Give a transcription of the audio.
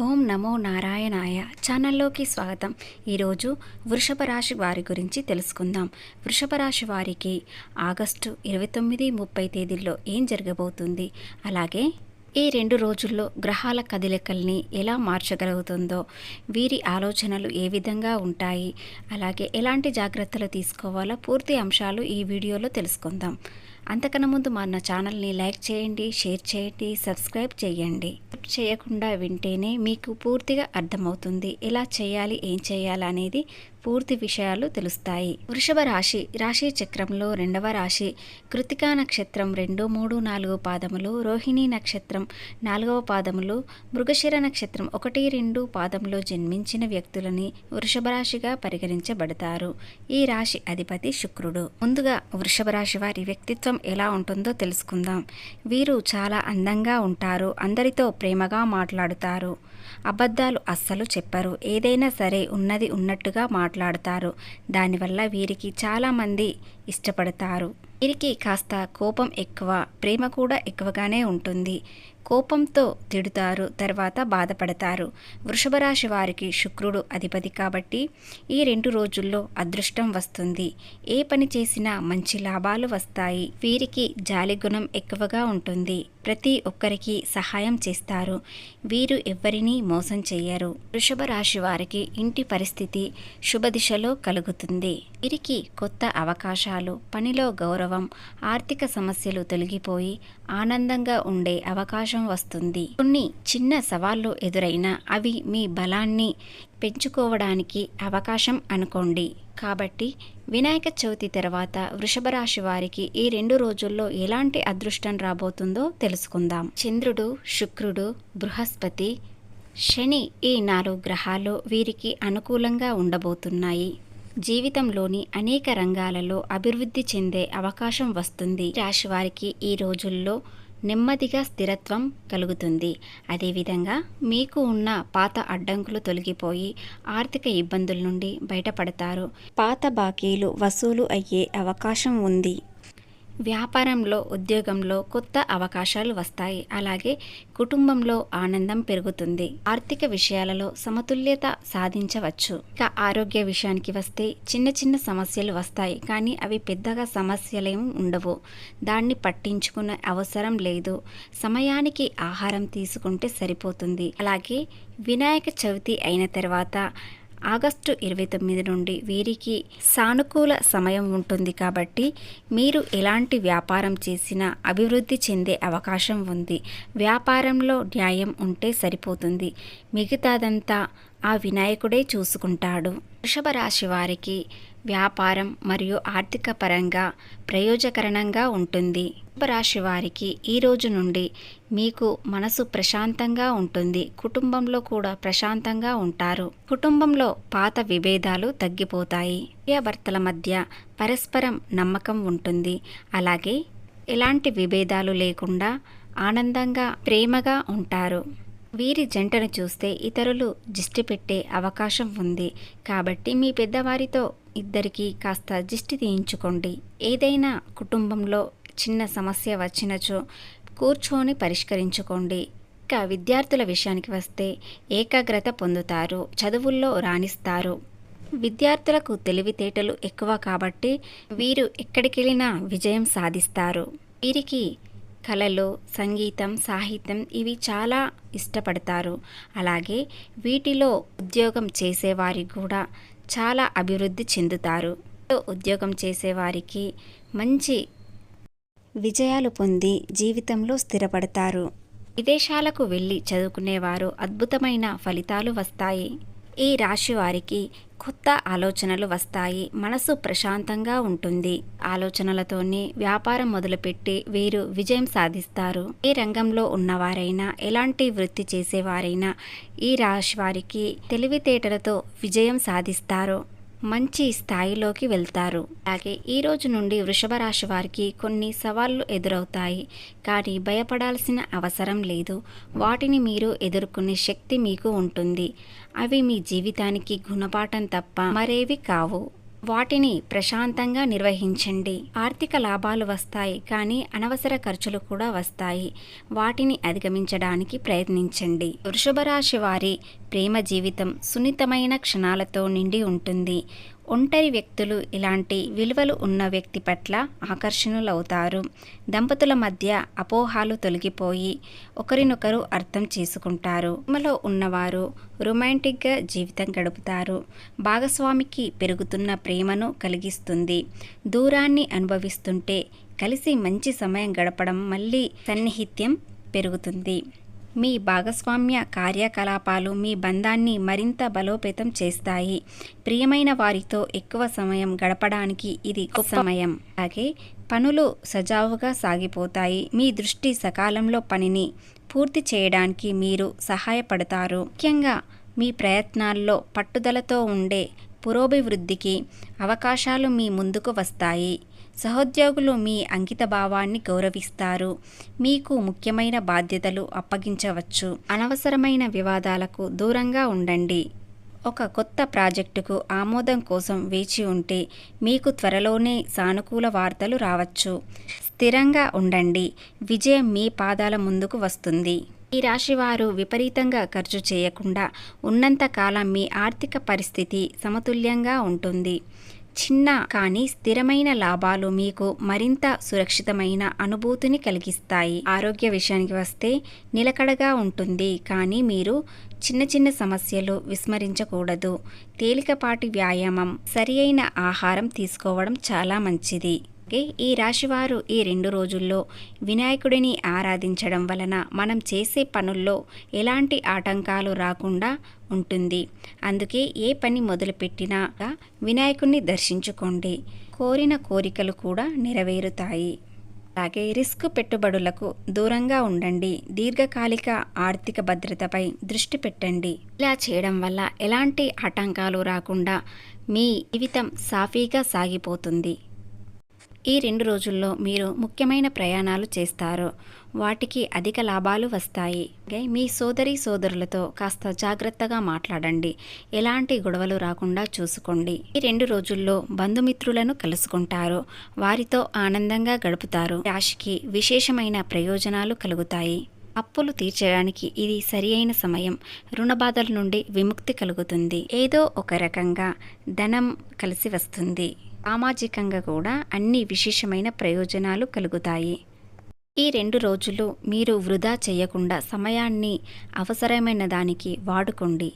ఓం నమో నారాయణాయ ఛానల్లోకి స్వాగతం. ఈరోజు వృషభ రాశి వారి గురించి తెలుసుకుందాం. వృషభ రాశి వారికి ఆగస్టు ఇరవై తొమ్మిది ముప్పై తేదీల్లో ఏం జరగబోతుంది? అలాగే ఈ రెండు రోజుల్లో గ్రహాల కదలికల్ని ఎలా మార్చగలుగుతుందో వీరి ఆలోచనలు ఏ విధంగా ఉంటాయి అలాగే ఎలాంటి జాగ్రత్తలు తీసుకోవాలో పూర్తి అంశాలు ఈ వీడియోలో తెలుసుకుందాం. అంతకన్నా ముందు మన ఛానల్ని లైక్ చేయండి షేర్ చేయండి సబ్స్క్రైబ్ చేయండి. చేయకుండా వింటేనే మీకు పూర్తిగా అర్థమవుతుంది. ఎలా చేయాలి ఏం చేయాలి అనేది పూర్తి విషయాలు తెలుస్తాయి. వృషభ రాశి రాశి చక్రంలో రెండవ రాశి కృతికా నక్షత్రం రెండు మూడు నాలుగు పాదములు రోహిణి నక్షత్రం నాలుగవ పాదములు మృగశిర నక్షత్రం ఒకటి రెండు పాదములో జన్మించిన వ్యక్తులని వృషభ రాశిగా పరిగణించబడతారు. ఈ రాశి అధిపతి శుక్రుడు. ముందుగా వృషభ రాశి వారి వ్యక్తిత్వం ఎలా ఉంటుందో తెలుసుకుందాం. వీరు చాలా అందంగా ఉంటారు అందరితో ప్రేమగా మాట్లాడుతారు. అబద్ధాలు అస్సలు చెప్పరు ఏదైనా సరే ఉన్నది ఉన్నట్టుగా మాట్లాడతారు. దానివల్ల వీరికి చాలామంది ఇష్టపడతారు. వీరికి కాస్త కోపం ఎక్కువ ప్రేమ కూడా ఎక్కువగానే ఉంటుంది. కోపంతో తిడుతారు తర్వాత బాధపడతారు. వృషభ రాశి వారికి శుక్రుడు అధిపతి కాబట్టి ఈ రెండు రోజుల్లో అదృష్టం వస్తుంది. ఏ పని చేసినా మంచి లాభాలు వస్తాయి. వీరికి జాలి గుణం ఎక్కువగా ఉంటుంది. ప్రతి ఒక్కరికి సహాయం చేస్తారు. వీరు ఎవ్వరినీ మోసం చేయరు వృషభ రాశి వారికి ఇంటి పరిస్థితి శుభ దిశలో కలుగుతుంది. వీరికి కొత్త అవకాశాలు పనిలో గౌరవం ఆర్థిక సమస్యలు తొలగిపోయి ఆనందంగా ఉండే అవకాశం వస్తుంది. కొన్ని చిన్న సవాళ్ళు ఎదురైనా అవి మీ బలాన్ని పెంచుకోవడానికి అవకాశం అనుకోండి. కాబట్టి వినాయక చవితి తర్వాత వృషభ రాశి వారికి ఈ రెండు రోజుల్లో ఎలాంటి అదృష్టం రాబోతుందో తెలుసుకుందాం. చంద్రుడు శుక్రుడు బృహస్పతి శని ఈ నాలుగు గ్రహాలు వీరికి అనుకూలంగా ఉండబోతున్నాయి. జీవితంలోని అనేక రంగాలలో అభివృద్ధి చెందే అవకాశం వస్తుంది. రాశి వారికి ఈ రోజుల్లో నెమ్మదిగా స్థిరత్వం కలుగుతుంది. అదేవిధంగా మీకు ఉన్న పాత అడ్డంకులు తొలగిపోయి ఆర్థిక ఇబ్బందుల నుండి బయటపడతారు. పాత బాకీలు వసూలు అయ్యే అవకాశం ఉంది. వ్యాపారంలో ఉద్యోగంలో కొత్త అవకాశాలు వస్తాయి. అలాగే కుటుంబంలో ఆనందం పెరుగుతుంది. ఆర్థిక విషయాలలో సమతుల్యత సాధించవచ్చు. ఇక ఆరోగ్య విషయానికి వస్తే చిన్న చిన్న సమస్యలు వస్తాయి. కానీ అవి పెద్దగా సమస్యలేం ఉండవు. దాన్ని పట్టించుకునే అవసరం లేదు. సమయానికి ఆహారం తీసుకుంటే సరిపోతుంది. అలాగే వినాయక చవితి అయిన తర్వాత ఆగస్టు ఇరవై తొమ్మిది నుండి వీరికి సానుకూల సమయం ఉంటుంది కాబట్టి మీరు ఎలాంటి వ్యాపారం చేసినా అభివృద్ధి చెందే అవకాశం ఉంది. వ్యాపారంలో న్యాయం ఉంటే సరిపోతుంది. మిగతాదంతా ఆ వినాయకుడే చూసుకుంటాడు. వృషభ రాశి వారికి వ్యాపారం మరియు ఆర్థిక పరంగా ప్రయోజకరణంగా ఉంటుంది. రాశి వారికి ఈ రోజు నుండి మీకు మనసు ప్రశాంతంగా ఉంటుంది. కుటుంబంలో కూడా ప్రశాంతంగా ఉంటారు. కుటుంబంలో పాత విభేదాలు తగ్గిపోతాయి. భార్యాభర్తల మధ్య పరస్పరం నమ్మకం ఉంటుంది. అలాగే ఎలాంటి విభేదాలు లేకుండా ఆనందంగా ప్రేమగా ఉంటారు. వీరి జంటను చూస్తే ఇతరులు దిష్టి పెట్టే అవకాశం ఉంది. కాబట్టి మీ పెద్దవారితో ఇద్దరికీ కాస్త దిష్టి తీయించుకోండి. ఏదైనా కుటుంబంలో చిన్న సమస్య వచ్చినచో కూర్చొని పరిష్కరించుకోండి. ఇక విద్యార్థుల విషయానికి వస్తే ఏకాగ్రత పొందుతారు చదువుల్లో రాణిస్తారు. విద్యార్థులకు తెలివితేటలు ఎక్కువ కాబట్టి వీరు ఎక్కడికెళ్ళినా విజయం సాధిస్తారు. వీరికి కళలు సంగీతం సాహిత్యం ఇవి చాలా ఇష్టపడతారు. అలాగే వీటిలో ఉద్యోగం చేసేవారికి కూడా చాలా అభివృద్ధి చెందుతారు. ఉద్యోగం చేసేవారికి మంచి విజయాలు పొంది జీవితంలో స్థిరపడతారు. విదేశాలకు వెళ్ళి చదువుకునేవారు అద్భుతమైన ఫలితాలు వస్తాయి. ఈ రాశి వారికి కొత్త ఆలోచనలు వస్తాయి. మనసు ప్రశాంతంగా ఉంటుంది. ఆలోచనలతోనే వ్యాపారం మొదలుపెట్టి వీరు విజయం సాధిస్తారు. ఏ రంగంలో ఉన్నవారైనా ఎలాంటి వృత్తి చేసేవారైనా ఈ రాశి వారికి తెలివితేటలతో విజయం సాధిస్తారు. మంచి స్థాయిలోకి వెళ్తారు. అలాగే ఈ రోజు నుండి వృషభ రాశి వారికి కొన్ని సవాళ్ళు ఎదురవుతాయి. కానీ భయపడాల్సిన అవసరం లేదు. వాటిని మీరు ఎదుర్కొనే శక్తి మీకు ఉంటుంది. అవి మీ జీవితానికి గుణపాఠం తప్ప మరేవి కావు. వాటిని ప్రశాంతంగా నిర్వహించండి. ఆర్థిక లాభాలు వస్తాయి కానీ అనవసర ఖర్చులు కూడా వస్తాయి. వాటిని అధిగమించడానికి ప్రయత్నించండి. వృషభ రాశి వారి ప్రేమ జీవితం సున్నితమైన క్షణాలతో నిండి ఉంటుంది. ఒంటరి వ్యక్తులు ఇలాంటి విలువలు ఉన్న వ్యక్తి పట్ల ఆకర్షణులవుతారు. దంపతుల మధ్య అపోహాలు తొలగిపోయి ఒకరినొకరు అర్థం చేసుకుంటారు. ప్రేమలో ఉన్నవారు రొమాంటిక్గా జీవితం గడుపుతారు. భాగస్వామికి పెరుగుతున్న ప్రేమను కలిగిస్తుంది. దూరాన్ని అనుభవిస్తుంటే కలిసి మంచి సమయం గడపడం మళ్ళీ సన్నిహిత్యం పెరుగుతుంది. మీ భాగస్వామ్య కార్యకలాపాలు మీ బంధాన్ని మరింత బలోపేతం చేస్తాయి. ప్రియమైన వారితో ఎక్కువ సమయం గడపడానికి ఇది గొప్ప సమయం. అలాగే పనులు సజావుగా సాగిపోతాయి. మీ దృష్టి సకాలంలో పనిని పూర్తి చేయడానికి మీరు సహాయపడతారు. ముఖ్యంగా మీ ప్రయత్నాల్లో పట్టుదలతో ఉండే పురోభివృద్ధికి అవకాశాలు మీ ముందుకు వస్తాయి. సహోద్యోగులు మీ అంకిత భావాన్ని గౌరవిస్తారు. మీకు ముఖ్యమైన బాధ్యతలు అప్పగించవచ్చు. అనవసరమైన వివాదాలకు దూరంగా ఉండండి. ఒక కొత్త ప్రాజెక్టుకు ఆమోదం కోసం వేచి ఉంటే మీకు త్వరలోనే సానుకూల వార్తలు రావచ్చు. స్థిరంగా ఉండండి. విజయం మీ పాదాల ముందుకు వస్తుంది. ఈ రాశివారు విపరీతంగా ఖర్చు చేయకుండా ఉన్నంతకాలం మీ ఆర్థిక పరిస్థితి సమతుల్యంగా ఉంటుంది. చిన్న కానీ స్థిరమైన లాభాలు మీకు మరింత సురక్షితమైన అనుభూతిని కలిగిస్తాయి. ఆరోగ్య విషయానికి వస్తే నిలకడగా ఉంటుంది. కానీ మీరు చిన్న చిన్న సమస్యలు విస్మరించకూడదు. తేలికపాటి వ్యాయామం సరి అయిన ఆహారం తీసుకోవడం చాలా మంచిది. అలాగే ఈ రాశివారు ఈ రెండు రోజుల్లో వినాయకుడిని ఆరాధించడం వలన మనం చేసే పనుల్లో ఎలాంటి ఆటంకాలు రాకుండా ఉంటుంది. అందుకే ఏ పని మొదలుపెట్టినా వినాయకుడిని దర్శించుకోండి. కోరిన కోరికలు కూడా నెరవేరుతాయి. అలాగే రిస్క్ పెట్టుబడులకు దూరంగా ఉండండి. దీర్ఘకాలిక ఆర్థిక భద్రతపై దృష్టి పెట్టండి. ఇలా చేయడం వల్ల ఎలాంటి ఆటంకాలు రాకుండా మీ జీవితం సాఫీగా సాగిపోతుంది. ఈ రెండు రోజుల్లో మీరు ముఖ్యమైన ప్రయాణాలు చేస్తారు. వాటికి అధిక లాభాలు వస్తాయి. మీ సోదరి సోదరులతో కాస్త జాగ్రత్తగా మాట్లాడండి. ఎలాంటి గొడవలు రాకుండా చూసుకోండి. ఈ రెండు రోజుల్లో బంధుమిత్రులను కలుసుకుంటారు. వారితో ఆనందంగా గడుపుతారు. రాశికి విశేషమైన ప్రయోజనాలు కలుగుతాయి. అప్పులు తీర్చడానికి ఇది సరి అయిన సమయం. రుణ బాధల నుండి విముక్తి కలుగుతుంది. ఏదో ఒక రకంగా ధనం కలిసి వస్తుంది. సామాజికంగా కూడా అన్ని విశేషమైన ప్రయోజనాలు కలుగుతాయి. ఈ రెండు రోజులు మీరు వృధా చేయకుండా సమయాన్ని అవసరమైన దానికి వాడుకోండి.